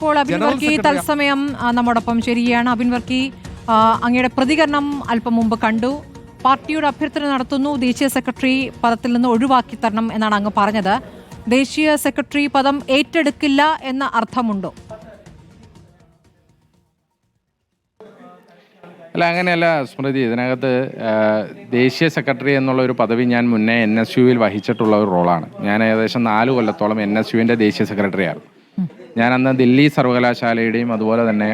ഇപ്പോൾ അബിൻ വർക്കി തത്സമയം നമ്മോടൊപ്പം ശരിയാണ് അബിൻ വർക്കി അങ്ങയുടെ പ്രതികരണം അല്പം മുമ്പ് കണ്ടു. പാർട്ടിയുടെ അഭ്യർത്ഥന നടത്തുന്നു. ദേശീയ സെക്രട്ടറി പദത്തിൽ നിന്ന് ഒഴിവാക്കി തരണം എന്നാണ് അങ്ങ് പറഞ്ഞത്. ദേശീയ സെക്രട്ടറി പദം ഏറ്റെടുക്കില്ല എന്ന അർത്ഥമുണ്ടോ? അല്ല അങ്ങനെയല്ല സ്മൃതി. ഇതിനകത്ത് ദേശീയ സെക്രട്ടറി എന്നുള്ള ഒരു പദവി ഞാൻ മുന്നേ എൻ എസ് യുവിൽ വഹിച്ചിട്ടുള്ള ഒരു റോളാണ്. ഞാൻ ഏകദേശം നാല് കൊല്ലത്തോളം എൻ എസ് യുവിന്റെ ദേശീയ സെക്രട്ടറിയായിരുന്നു ഞാൻ അന്ന് ദില്ലി സർവകലാശാലയുടെയും അതുപോലെ തന്നെ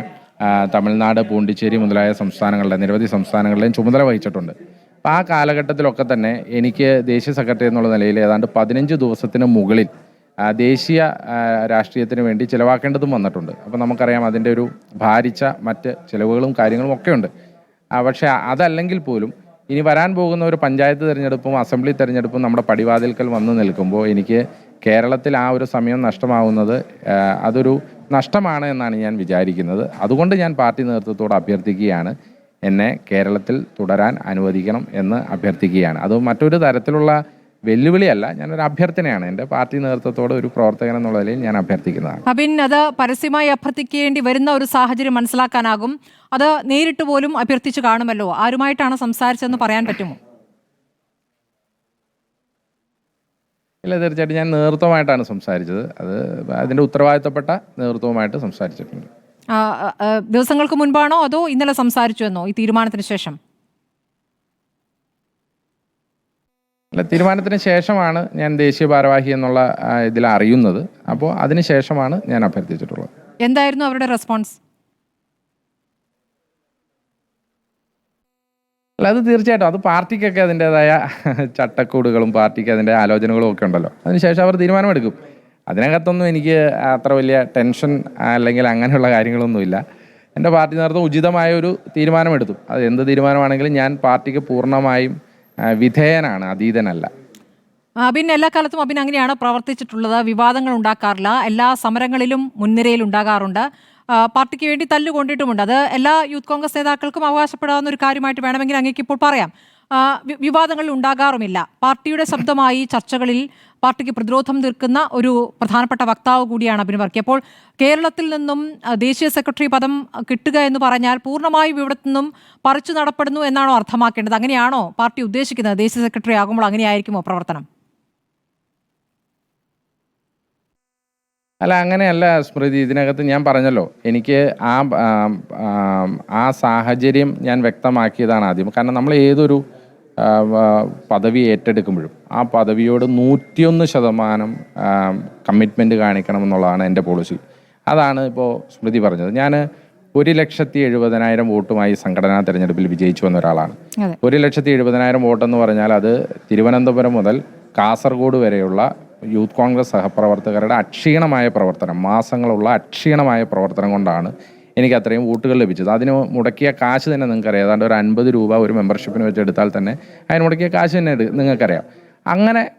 തമിഴ്നാട് പൂണ്ടിച്ചേരി മുതലായ സംസ്ഥാനങ്ങളുടെ നിരവധി സംസ്ഥാനങ്ങളുടെയും ചുമതല വഹിച്ചിട്ടുണ്ട്. അപ്പോൾ ആ കാലഘട്ടത്തിലൊക്കെ തന്നെ എനിക്ക് ദേശീയ സെക്രട്ടറി എന്നുള്ള നിലയിൽ ഏതാണ്ട് പതിനഞ്ച് ദിവസത്തിന് മുകളിൽ ദേശീയ രാഷ്ട്രീയത്തിന് വേണ്ടി ചിലവാക്കേണ്ടതും വന്നിട്ടുണ്ട്. അപ്പോൾ നമുക്കറിയാം അതിന്റെ ഒരു ഭാരിച്ച മറ്റ് ചിലവുകളും കാര്യങ്ങളും ഒക്കെ ഉണ്ട്. പക്ഷേ അതല്ലെങ്കിൽ പോലും ഇനി വരാൻ പോകുന്ന ഒരു പഞ്ചായത്ത് തിരഞ്ഞെടുപ്പും അസംബ്ലി തിരഞ്ഞെടുപ്പും നമ്മുടെ പടിവാതിൽക്കൽ വന്ന് നിൽക്കുമ്പോൾ എനിക്ക് കേരളത്തിൽ ആ ഒരു സമയം നഷ്ടമാവുന്നത് അതൊരു നഷ്ടമാണ് എന്നാണ് ഞാൻ വിചാരിക്കുന്നത്. അതുകൊണ്ട് ഞാൻ പാർട്ടി നേതൃത്വത്തോട് അഭ്യർത്ഥിക്കുകയാണ് എന്നെ കേരളത്തിൽ തുടരാൻ അനുവദിക്കണം എന്ന് അഭ്യർത്ഥിക്കുകയാണ്. അത് മറ്റൊരു തരത്തിലുള്ള വെല്ലുവിളിയല്ല ഞാനൊരു അഭ്യർത്ഥനയാണ്. എന്റെ പാർട്ടി നേതൃത്വത്തോട് ഒരു പ്രവർത്തകൻ എന്നുള്ള നിലയിൽ ഞാൻ അഭ്യർത്ഥിക്കുന്നതാണ്. അബിൻ അത് പരസ്യമായി അഭ്യർത്ഥിക്കേണ്ടി വരുന്ന ഒരു സാഹചര്യം മനസ്സിലാക്കാനാകും. അത് നേരിട്ട് പോലും അഭ്യർത്ഥിച്ചു കാണുമല്ലോ. ആരുമായിട്ടാണ് സംസാരിച്ചതെന്ന് പറയാൻ പറ്റുമോ? ഇല്ല തീർച്ചയായിട്ടും ഞാൻ നേതൃത്വമായിട്ടാണ് സംസാരിച്ചത്. അത് അതിന്റെ ഉത്തരവാദിത്തപ്പെട്ട നേതൃത്വമായിട്ട് സംസാരിച്ചിട്ടുണ്ട്. ദിവസങ്ങൾക്ക് മുൻപാണോ അതോ ഇന്നലെ സംസാരിച്ചു എന്നോ ഈ തീരുമാനത്തിന് ശേഷം? അല്ല തീരുമാനത്തിന് ശേഷമാണ് ഞാൻ ദേശീയ ഭാരവാഹി എന്നുള്ള ഇതിൽ അറിയുന്നത്. അപ്പോൾ അതിന് ശേഷമാണ് ഞാൻ അഭ്യർത്ഥിച്ചിട്ടുള്ളത്. എന്തായിരുന്നു അവരുടെ റെസ്പോൺസ് അല്ല അത് തീർച്ചയായിട്ടും. അത് പാർട്ടിക്കൊക്കെ അതിന്റെതായ ചട്ടക്കൂടുകളും പാർട്ടിക്ക് അതിന്റെ ആലോചനകളും ഒക്കെ ഉണ്ടല്ലോ. അതിനുശേഷം അവർ തീരുമാനമെടുക്കും. അതിനകത്തൊന്നും എനിക്ക് അത്ര വലിയ ടെൻഷൻ അല്ലെങ്കിൽ അങ്ങനെയുള്ള കാര്യങ്ങളൊന്നുമില്ല. എന്റെ പാർട്ടി നേതൃത്വം ഉചിതമായ ഒരു തീരുമാനമെടുത്തു. അത് എന്ത് തീരുമാനമാണെങ്കിലും ഞാൻ പാർട്ടിക്ക് പൂർണമായും വിധേയനാണ് അതീതനല്ല. അബിൻ എല്ലാ കാലത്തും അബിൻ അങ്ങനെയാണ് പ്രവർത്തിച്ചിട്ടുള്ളത്. വിവാദങ്ങൾ ഉണ്ടാക്കാറില്ല. എല്ലാ സമരങ്ങളിലും മുൻനിരയിൽ ഉണ്ടാകാറുണ്ട്. പാർട്ടിക്ക് വേണ്ടി തല്ലുകൊണ്ടിട്ടുമുണ്ട്. അത് എല്ലാ യൂത്ത് കോൺഗ്രസ് നേതാക്കൾക്കും അവകാശപ്പെടാവുന്ന ഒരു കാര്യമായിട്ട് വേണമെങ്കിൽ അങ്ങേക്ക് ഇപ്പോൾ പറയാം. വിവാദങ്ങൾ ഉണ്ടാകാറുമില്ല. പാർട്ടിയുടെ ശബ്ദമായി ചർച്ചകളിൽ പാർട്ടിക്ക് പ്രതിരോധം തീർക്കുന്ന ഒരു പ്രധാനപ്പെട്ട വക്താവ് കൂടിയാണ് അബിൻ വർക്കി. അപ്പോൾ കേരളത്തിൽ നിന്നും ദേശീയ സെക്രട്ടറി പദം കിട്ടുക എന്ന് പറഞ്ഞാൽ പൂർണമായും ഇവിടെ നിന്നും പറിച്ചു നടപ്പെടുന്നു എന്നാണോ അർത്ഥമാക്കേണ്ടത്? അങ്ങനെയാണോ പാർട്ടി ഉദ്ദേശിക്കുന്നത്? ദേശീയ സെക്രട്ടറി ആകുമ്പോൾ അങ്ങനെയായിരിക്കുമോ പ്രവർത്തനം? അല്ല അങ്ങനെയല്ല സ്മൃതി. ഇതിനകത്ത് ഞാൻ പറഞ്ഞല്ലോ എനിക്ക് ആ ആം, സാഹചര്യം ഞാൻ വ്യക്തമാക്കിയതാണ് ആദ്യം. കാരണം നമ്മൾ ഏതൊരു പദവി ഏറ്റെടുക്കുമ്പോഴും ആ പദവിയോട് നൂറ്റിയൊന്ന് ശതമാനം കമ്മിറ്റ്മെന്റ് കാണിക്കണം എന്നുള്ളതാണ് എന്റെ പോളിസി അതാണ് ഇപ്പോൾ സ്മൃതി പറഞ്ഞത്. ഞാൻ ഒരു ലക്ഷത്തി എഴുപതിനായിരം വോട്ടുമായി സംഘടനാ തെരഞ്ഞെടുപ്പിൽ വിജയിച്ചു വന്ന ഒരാളാണ്. ഒരു ലക്ഷത്തി എഴുപതിനായിരം വോട്ടെന്ന് പറഞ്ഞാൽ അത് തിരുവനന്തപുരം മുതൽ കാസർഗോഡ് വരെയുള്ള യൂത്ത് കോൺഗ്രസ് സഹപ്രവർത്തകരുടെ അക്ഷീണമായ പ്രവർത്തനം മാസങ്ങളുള്ള അക്ഷീണമായ പ്രവർത്തനം കൊണ്ടാണ് എനിക്ക് അത്രയും വോട്ടുകൾ ലഭിച്ചത്. അതിന് മുടക്കിയ കാശ് തന്നെ നിങ്ങൾക്കറിയാം. ഏതാണ്ട് ഒരു അൻപത് രൂപ ഒരു മെമ്പർഷിപ്പിന് വെച്ച് എടുത്താൽ തന്നെ അതിന് മുടക്കിയ കാശ് തന്നെ നിങ്ങൾക്കറിയാം. അങ്ങനെ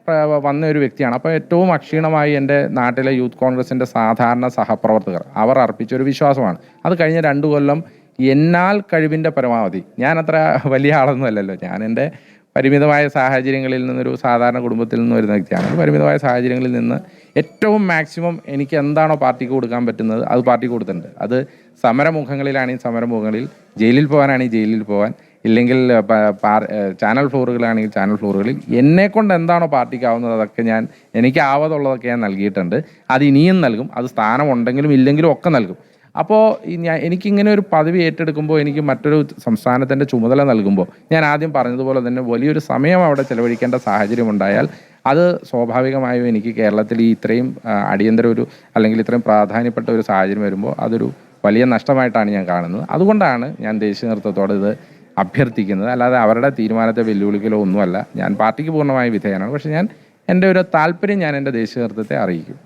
വന്ന ഒരു വ്യക്തിയാണ്. അപ്പോൾ ഏറ്റവും അക്ഷീണമായി എന്റെ നാട്ടിലെ യൂത്ത് കോൺഗ്രസിന്റെ സാധാരണ സഹപ്രവർത്തകർ അവർ അർപ്പിച്ച ഒരു വിശ്വാസമാണ്. അത് കഴിഞ്ഞ രണ്ട് കൊല്ലം എന്നാൽ കഴിവിന്റെ പരമാവധി. ഞാൻ അത്ര വലിയ ആളൊന്നും അല്ലല്ലോ ഞാൻ എന്റെ പരിമിതമായ സാഹചര്യങ്ങളിൽ നിന്നൊരു സാധാരണ കുടുംബത്തിൽ നിന്ന് വരുന്ന വ്യക്തിയാണ്. പരിമിതമായ സാഹചര്യങ്ങളിൽ നിന്ന് ഏറ്റവും മാക്സിമം എനിക്ക് എന്താണോ പാർട്ടിക്ക് കൊടുക്കാൻ പറ്റുന്നത് അത് പാർട്ടിക്ക് കൊടുത്തിട്ടുണ്ട്. അത് സമരമുഖങ്ങളിലാണെങ്കിൽ സമരമുഖങ്ങളിൽ. ജയിലിൽ പോകാനാണെങ്കിൽ ജയിലിൽ പോകാൻ. ഇല്ലെങ്കിൽ ചാനൽ ഫ്ലോറുകളാണെങ്കിൽ ചാനൽ ഫ്ലോറുകളിൽ എന്നെ കൊണ്ട് എന്താണോ പാർട്ടിക്കാവുന്നത് അതൊക്കെ ഞാൻ എനിക്ക് ആവതുള്ളതൊക്കെ ഞാൻ നൽകിയിട്ടുണ്ട്. അത് ഇനിയും നൽകും. അത് സ്ഥാനമുണ്ടെങ്കിലും ഇല്ലെങ്കിലും ഒക്കെ നൽകും. അപ്പോൾ എനിക്കിങ്ങനെ ഒരു പദവി ഏറ്റെടുക്കുമ്പോൾ എനിക്ക് മറ്റൊരു സംസ്ഥാനത്തിന്റെ ചുമതല നൽകുമ്പോൾ ഞാൻ ആദ്യം പറഞ്ഞതുപോലെ തന്നെ വലിയൊരു സമയം അവിടെ ചെലവഴിക്കേണ്ട സാഹചര്യം ഉണ്ടായാൽ അത് സ്വാഭാവികമായും എനിക്ക് കേരളത്തിൽ ഈ ഇത്രയും അടിയന്തര ഒരു അല്ലെങ്കിൽ ഇത്രയും പ്രാധാന്യപ്പെട്ട ഒരു സാഹചര്യം വരുമ്പോൾ അതൊരു വലിയ നഷ്ടമായിട്ടാണ് ഞാൻ കാണുന്നത്. അതുകൊണ്ടാണ് ഞാൻ ദേശീയ നേതൃത്വത്തോട് ഇത് അഭ്യർത്ഥിക്കുന്നത്. അല്ലാതെ അവരുടെ തീരുമാനത്തെ വെല്ലുവിളിക്കലോ ഒന്നുമല്ല. ഞാൻ പാർട്ടിക്ക് പൂർണമായി വിധേയനാണ്. പക്ഷേ ഞാൻ എന്റെ ഒരു താല്പര്യം ഞാൻ എന്റെ ദേശീയ നേതൃത്വത്തെ അറിയിക്കും.